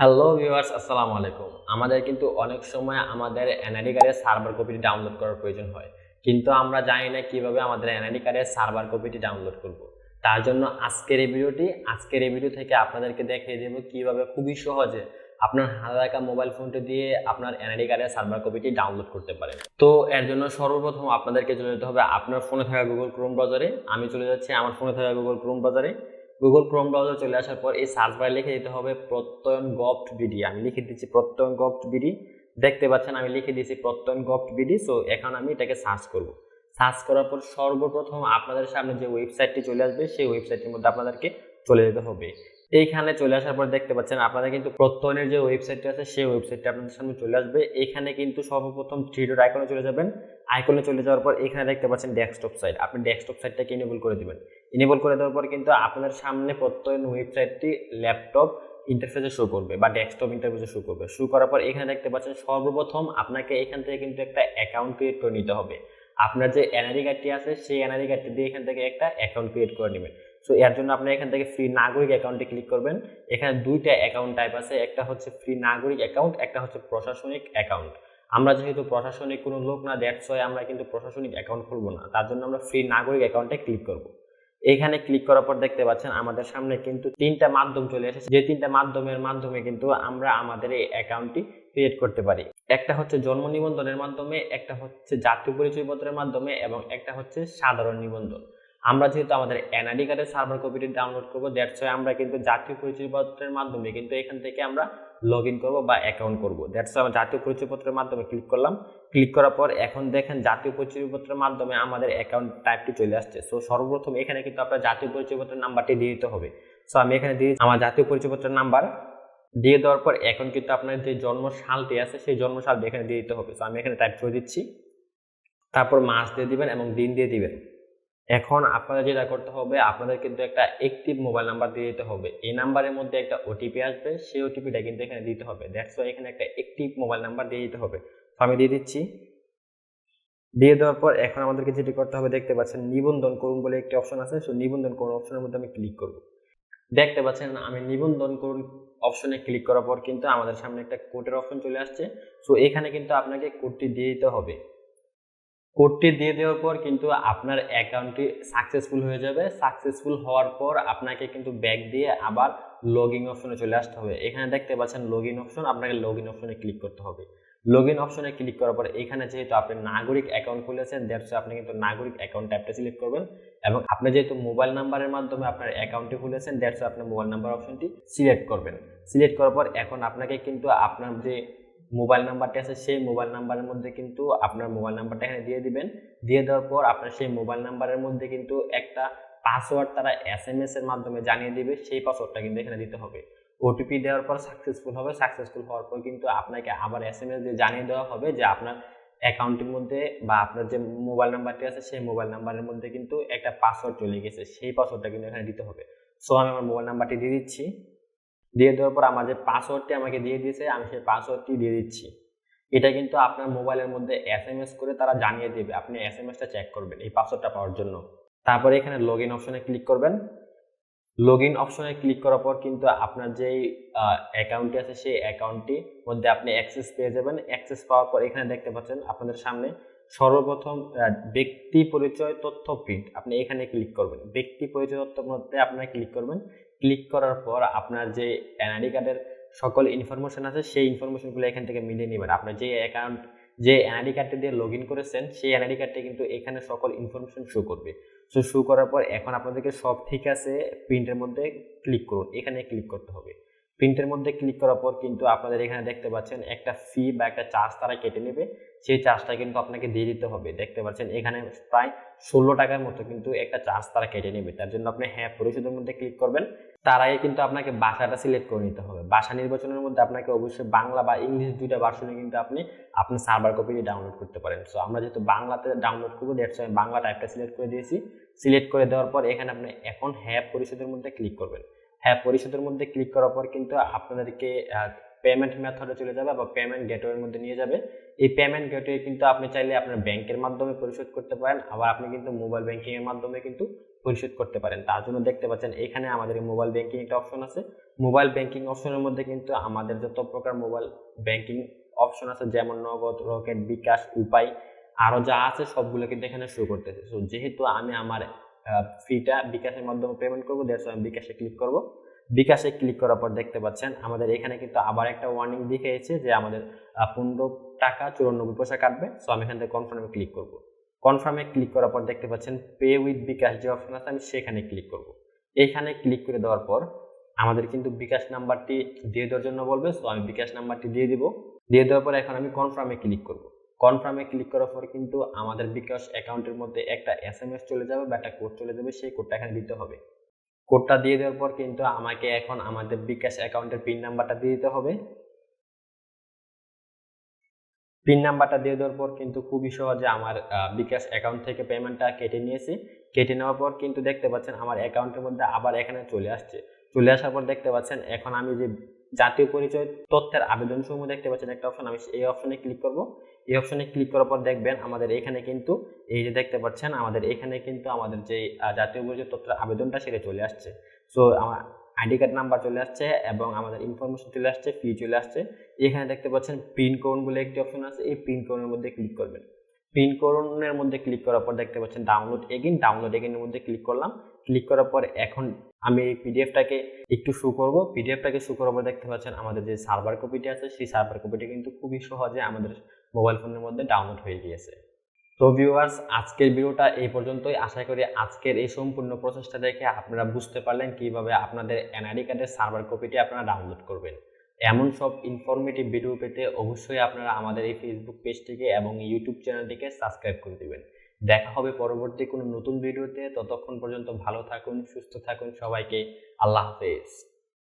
Hello viewers আসসালামু আলাইকুম। আমাদের কিন্তু অনেক সময় আমাদের এনআইডি কার্ডের সার্ভার কপিটি ডাউনলোড করার প্রয়োজন হয়। কিন্তু আমরা জানি না কীভাবে আমাদের এনআইডি কার্ডের সার্ভার কপিটি ডাউনলোড করব। তার জন্য আজকের এই ভিডিওটি, আজকের এই ভিডিও থেকে আপনাদেরকে দেখিয়ে দেব কীভাবে খুবই সহজে আপনার হাতে মোবাইল ফোনটি দিয়ে আপনার এনআইডি কার্ডের সার্ভার কপিটি ডাউনলোড করতে পারেন। তো এর জন্য সর্বপ্রথম আপনাদেরকে চলে যেতে হবে আপনার ফোনে থাকা গুগল ক্রোম ব্রাউজারে আমি চলে যাচ্ছি আমার ফোনে থাকা গুগল ক্রোম ব্রাউজারে গুগল ক্রোম ব্রাউজার চলে আসার পর এই সার্চ বারে লিখে দিতে হবে প্রত্যয়ন গপ্ট বিডি। আমি লিখে দিচ্ছি প্রত্যয়ন গপ্ট বিডি। দেখতে পাচ্ছেন আমি লিখে দিয়েছি প্রত্যয়ন গপ্ট বিডি। সো এখন আমি এটাকে সার্চ করব। সার্চ করার পর সর্বপ্রথম আপনাদের সামনে যে ওয়েবসাইটটি চলে আসবে, সেই ওয়েবসাইটটির মধ্যে আপনাদেরকে চলে যেতে হবে। এইখানে চলে আসার পর দেখতে পাচ্ছেন আপনাদের কিন্তু প্রত্যয়নের যে ওয়েবসাইটটি আছে, সেই ওয়েবসাইটটি আপনাদের সামনে চলে আসবে। এখানে কিন্তু সর্বপ্রথম থ্রি ডট আইকনে চলে যাবেন। আইকনে চলে যাওয়ার পর এখানে দেখতে পাচ্ছেন ডেস্কটপ সাইট আপনি ডেস্কটপ সাইটটাকে ইনেবল করে দিবেন। ইনেবল করে দেওয়ার পর কিন্তু আপনাদের সামনে প্রত্যয়ন ওয়েবসাইটটি ল্যাপটপ ইন্টারফেসে শো করবে বা ডেস্কটপ ইন্টারফেসে শো করবে। শো করার পর এখানে দেখতে পাচ্ছেন সর্বপ্রথম আপনাকে এখান থেকে কিন্তু একটা অ্যাকাউন্ট ক্রিয়েট করে নিতে হবে। আপনার যে এনআরই কার্ডটি আছে, সেই এনআরই কার্ডটি দিয়ে এখান থেকে একটা অ্যাকাউন্ট ক্রিয়েট করে নেবেন। সো এর জন্য আপনি এখান থেকে ফ্রি নাগরিক অ্যাকাউন্টে ক্লিক করবেন। এখানে দুইটা অ্যাকাউন্ট টাইপ আছে, একটা হচ্ছে ফ্রি নাগরিক অ্যাকাউন্ট একটা হচ্ছে প্রশাসনিক অ্যাকাউন্ট আমরা যেহেতু প্রশাসনিক কোনো লোক না দ্যাটস ওয়াই আমরা কিন্তু প্রশাসনিক অ্যাকাউন্ট খুলবো না। তার জন্য আমরা ফ্রি নাগরিক অ্যাকাউন্টে ক্লিক করব। এখানে ক্লিক করার পর দেখতে পাচ্ছেন আমাদের সামনে কিন্তু তিনটা মাধ্যম চলে এসেছে। যে তিনটা মাধ্যমের মাধ্যমে কিন্তু আমরা আমাদের এই অ্যাকাউন্টটি ক্রিয়েট করতে পারি। একটা হচ্ছে জন্ম নিবন্ধনের মাধ্যমে, একটা হচ্ছে জাতীয় পরিচয়পত্রের মাধ্যমে এবং একটা হচ্ছে সাধারণ নিবন্ধন। আমরা যেহেতু আমাদের এনআইডি কার্ডের সার্ভার কপিটি ডাউনলোড করব দ্যাটস ওয়াই আমরা কিন্তু জাতীয় পরিচয়পত্রের মাধ্যমে কিন্তু এখান থেকে আমরা লগ ইন করব বা অ্যাকাউন্ট করব। দ্যাটস ওয়াই আমরা জাতীয় পরিচয়পত্রের মাধ্যমে ক্লিক করলাম। ক্লিক করার পর এখন দেখেন জাতীয় পরিচয়পত্রের মাধ্যমে আমাদের অ্যাকাউন্ট টাইপটি চলে আসছে। সো সর্বপ্রথম এখানে কিন্তু আপনার জাতীয় পরিচয়পত্রের নাম্বারটি দিয়ে দিতে হবে। সো আমি এখানে দিয়ে আমার জাতীয় পরিচয়পত্রের নাম্বার দিয়ে দেওয়ার পর এখন কিন্তু আপনার যে জন্ম সালটি আছে, সেই জন্ম সালটি এখানে দিয়ে দিতে হবে। সো আমি এখানে টাইপ করে দিচ্ছি। তারপর মাস দিয়ে দিবেন এবং দিন দিয়ে দিবেন। এখন আপনাদের যেটা করতে হবে, আপনাদের কিন্তু একটা একটিভ মোবাইল নাম্বার দিয়ে দিতে হবে। এই নাম্বারের মধ্যে একটা ওটিপি আসবে, সেই ওটিপিটা কিন্তু এখানে দিতে হবে। দ্যাটস ওয়াই এখানে একটা একটিভ মোবাইল নাম্বার দিয়ে দিতে হবে। তো আমি দিয়ে দিচ্ছি। দিয়ে দেওয়ার পর এখন আমাদেরকে যেটি করতে হবে, দেখতে পাচ্ছেন নিবন্ধন করুন বলে একটি অপশন আছে। সো নিবন্ধন করুন অপশনের মধ্যে আমি ক্লিক করব। দেখতে পাচ্ছেন, আমি নিবন্ধন করুন অপশনে ক্লিক করার পর কিন্তু আমাদের সামনে একটা কোডের অপশন চলে আসছে। সো এখানে কিন্তু আপনাকে কোডটি দিয়ে দিতে হবে। কোডটি দিয়ে দেওয়ার পর কিন্তু আপনার অ্যাকাউন্টটি সাকসেসফুল হয়ে যাবে। সাকসেসফুল হওয়ার পর আপনাকে কিন্তু ব্যাক দিয়ে আবার লগ ইন অপশনে চলে আসতে হবে। এখানে দেখতে পাচ্ছেন লগ ইন অপশন আপনাকে লগ ইন অপশনে ক্লিক করতে হবে। লগ ইন অপশনে ক্লিক করার পর এখানে যেহেতু আপনি নাগরিক অ্যাকাউন্ট খুলেছেন দ্যাটস আপনি কিন্তু নাগরিক অ্যাকাউন্ট অ্যাপটা সিলেক্ট করবেন এবং আপনি যেহেতু মোবাইল নাম্বারের মাধ্যমে আপনার অ্যাকাউন্টটি খুলেছেন দ্যাটস আপনার মোবাইল নাম্বার অপশনটি সিলেক্ট করবেন। সিলেক্ট করার পর এখন আপনাকে কিন্তু আপনার যে মোবাইল নাম্বারটি আছে, সেই মোবাইল নাম্বারের মধ্যে কিন্তু আপনার মোবাইল নাম্বারটা এখানে দিয়ে দিবেন। দিয়ে দেওয়ার পর আপনার সেই মোবাইল নাম্বারের মধ্যে কিন্তু একটা পাসওয়ার্ড তারা এস এম এস এর মাধ্যমে জানিয়ে দিবে, সেই পাসওয়ার্ডটা কিন্তু এখানে দিতে হবে। ওটিপি দেওয়ার পর সাকসেসফুল হবে। সাকসেসফুল হওয়ার পর কিন্তু আপনাকে আবার এস এম এস দিয়ে জানিয়ে দেওয়া হবে যে আপনার অ্যাকাউন্টের মধ্যে বা আপনার যে মোবাইল নাম্বারটি আছে, সেই মোবাইল নাম্বারের মধ্যে কিন্তু একটা পাসওয়ার্ড চলে গেছে। সেই পাসওয়ার্ডটা কিন্তু এখানে দিতে হবে। সো আমি আমার মোবাইল নাম্বারটি দিয়ে দিচ্ছি। দিয়ে দেওয়ার পর আমার যে পাসওয়ার্ডটি আমাকে দিয়ে দিয়েছে, আমি সেই পাসওয়ার্ডটি দিয়ে দিচ্ছি। এটা কিন্তু আপনার মোবাইলের মধ্যে এস এম এস করে তারা জানিয়ে দেবে। আপনি এস এম এসটা চেক করবেন এই পাসওয়ার্ডটা পাওয়ার জন্য। তারপরে এখানে লগ ইন অপশনে ক্লিক করবেন। লগ ইন অপশনে ক্লিক করার পর কিন্তু আপনার যেই অ্যাকাউন্টটি আছে সেই অ্যাকাউন্টটির মধ্যে আপনি অ্যাক্সেস পেয়ে যাবেন। অ্যাক্সেস পাওয়ার পর এখানে দেখতে পাচ্ছেন আপনাদের সামনে সর্বপ্রথম ব্যক্তি পরিচয় তথ্য প্রিন্ট আপনি এখানে ক্লিক করবেন। ব্যক্তি পরিচয় তথ্যের মধ্যে আপনারা ক্লিক করবেন। ক্লিক করার পর আপনার যে এনআইডি কার্ডের সকল ইনফরমেশন আছে, সেই ইনফরমেশনগুলো এখান থেকে মিলিয়ে নেবেন। আপনার যে অ্যাকাউন্ট যে এনআইডি কার্ডটি দিয়ে লগ করেছেন, সেই এনআইডি কার্ডটি কিন্তু এখানে সকল ইনফরমেশন শো করবে। সো শো করার পর এখন আপনাদেরকে সব ঠিক আছে প্রিন্টের মধ্যে ক্লিক করুন। এখানে ক্লিক করতে হবে। প্রিন্টের মধ্যে ক্লিক করার পর কিন্তু আপনাদের এখানে দেখতে পাচ্ছেন একটা ফি বা একটা চার্জ তারা কেটে নেবে। সেই চার্জটা কিন্তু আপনাকে দিয়ে দিতে হবে। দেখতে পাচ্ছেন এখানে প্রায় ষোলো টাকার মতো কিন্তু একটা চার্জ তারা কেটে নেবে। তার জন্য আপনি হ্যাঁ পরিশোধের মধ্যে ক্লিক করবেন। তার আগে কিন্তু আপনাকে ভাষাটা সিলেক্ট করে নিতে হবে। ভাষা নির্বাচনের মধ্যে আপনাকে অবশ্যই বাংলা বা ইংলিশ দুইটা ভার্সনে কিন্তু আপনি আপনার সার্ভার কপিটি ডাউনলোড করতে পারেন। সো আমরা যেহেতু বাংলাতে ডাউনলোড করব দ্যাটস আমি বাংলা টাইপটা সিলেক্ট করে দিয়েছি। সিলেক্ট করে দেওয়ার পর এখানে আপনি এখন হ্যাঁ পরিশোধের মধ্যে ক্লিক করবেন। হ্যাঁ পরিশোধের মধ্যে ক্লিক করার পর কিন্তু আপনাদেরকে পেমেন্ট মেথডে চলে যাবে বা পেমেন্ট গেটওয়ের মধ্যে নিয়ে যাবে। এই পেমেন্ট গেটওয়ে কিন্তু আপনি চাইলে আপনার ব্যাংকের মাধ্যমে পরিশোধ করতে পারেন, আবার আপনি কিন্তু মোবাইল ব্যাংকিং এর মাধ্যমে কিন্তু পরিশোধ করতে পারেন। তার জন্য দেখতে পাচ্ছেন, এখানে আমাদের মোবাইল ব্যাংকিং একটা অপশন আছে। মোবাইল ব্যাংকিং অপশনের মধ্যে কিন্তু আমাদের যত প্রকার মোবাইল ব্যাংকিং অপশন আছে, যেমন নগদ রকেট বিকাশ, উপায়, আরও যা আছে সবগুলো কিন্তু এখানে শুরু করতেছে। সো যেহেতু আমি আমার ফিটা বিকাশের মাধ্যমে পেমেন্ট করব দ্যাটস আমি বিকাশে ক্লিক করব। বিকাশে ক্লিক করার পর দেখতে পাচ্ছেন, আমাদের এখানে কিন্তু আবার একটা ওয়ার্নিং দেখিয়েছে যে আমাদের পনেরো টাকা চুরানব্বই পয়সা কাটবে। সো আমি এখান থেকে কনফার্মে ক্লিক করব। কনফার্মে ক্লিক করার পর দেখতে পাচ্ছেন পে উইথ বিকাশ যে অপশন আছে, আমি সেখানে ক্লিক করব। এখানে ক্লিক করে দেওয়ার পর আমাদের কিন্তু বিকাশ নাম্বারটি দিয়ে দেওয়ার জন্য বলবে। সো আমি বিকাশ নাম্বারটি দিয়ে দিব। দিয়ে দেওয়ার পর এখন আমি কনফার্মে ক্লিক করব। কনফার্মে ক্লিক করার পর কিন্তু আমাদের বিকাশ অ্যাকাউন্টের মধ্যে একটা এস এম এস চলে যাবে বা একটা কোড চলে যাবে, সেই কোডটা এখানে দিতে হবে। কোডটা দিয়ে দেওয়ার পর কিন্তু আমাকে এখন আমাদের বিকাশ অ্যাকাউন্টের পিন নাম্বারটা দিয়ে দিতে হবে। পিন নাম্বারটা দিয়ে দেওয়ার পর কিন্তু খুবই সহজে আমার বিকাশ অ্যাকাউন্ট থেকে পেমেন্টটা কেটে নিয়েছি। কেটে নেওয়ার পর কিন্তু দেখতে পাচ্ছেন আমার অ্যাকাউন্টের মধ্যে আবার এখানে চলে আসছে। চলে আসার পর দেখতে পাচ্ছেন এখন আমি যে জাতীয় পরিচয় তথ্যের আবেদন সমূহ দেখতে পাচ্ছেন একটা অপশন আমি এই অপশনে ক্লিক করব। এই অপশনে ক্লিক করার পর দেখবেন আমাদের এখানে কিন্তু এই যে দেখতে পাচ্ছেন, আমাদের এখানে কিন্তু আমাদের যে জাতীয় পরিচয় তথ্যের আবেদনটা সেটা চলে আসছে। সো আমার আইডি কার্ড নাম্বার চলে আসছে এবং আমাদের ইনফরমেশন চলে আসছে ফি চলে আসছে। এখানে দেখতে পাচ্ছেন পিন কোড বলে একটি অপশন আছে, এই পিন কোডের মধ্যে ক্লিক করবেন। পিন কোডের মধ্যে ক্লিক করার পর দেখতে পাচ্ছেন ডাউনলোড এগিন ডাউনলোড এগিনের মধ্যে ক্লিক করলাম। ক্লিক করার পর এখন আমি এই পিডিএফটাকে একটু শো করব। পিডিএফটাকে শো করার পর দেখতে পাচ্ছেন আমাদের যে সার্ভার কপিটি আছে, সেই সার্ভার কপিটি কিন্তু খুবই সহজে আমাদের মোবাইল ফোনের মধ্যে ডাউনলোড হয়ে গিয়েছে। তো ভিউয়ার্স আজকের ভিডিওটা এই পর্যন্তই। আশা করি আজকের এই সম্পূর্ণ প্রসেসটা দেখে আপনারা বুঝতে পারলেন কীভাবে আপনাদের এনআইডি কার্ডের সার্ভার কপিটি আপনারা ডাউনলোড করবেন। এমন সব ইনফরমেটিভ ভিডিও পেতে অবশ্যই আপনারা আমাদের এই ফেসবুক পেজটিকে এবং ইউটিউব চ্যানেলটিকে সাবস্ক্রাইব করে দিবেন। দেখা হবে পরবর্তী কোনো নতুন ভিডিওতে ততক্ষণ পর্যন্ত ভালো থাকুন, সুস্থ থাকুন সবাইকে। আল্লাহ হাফেজ।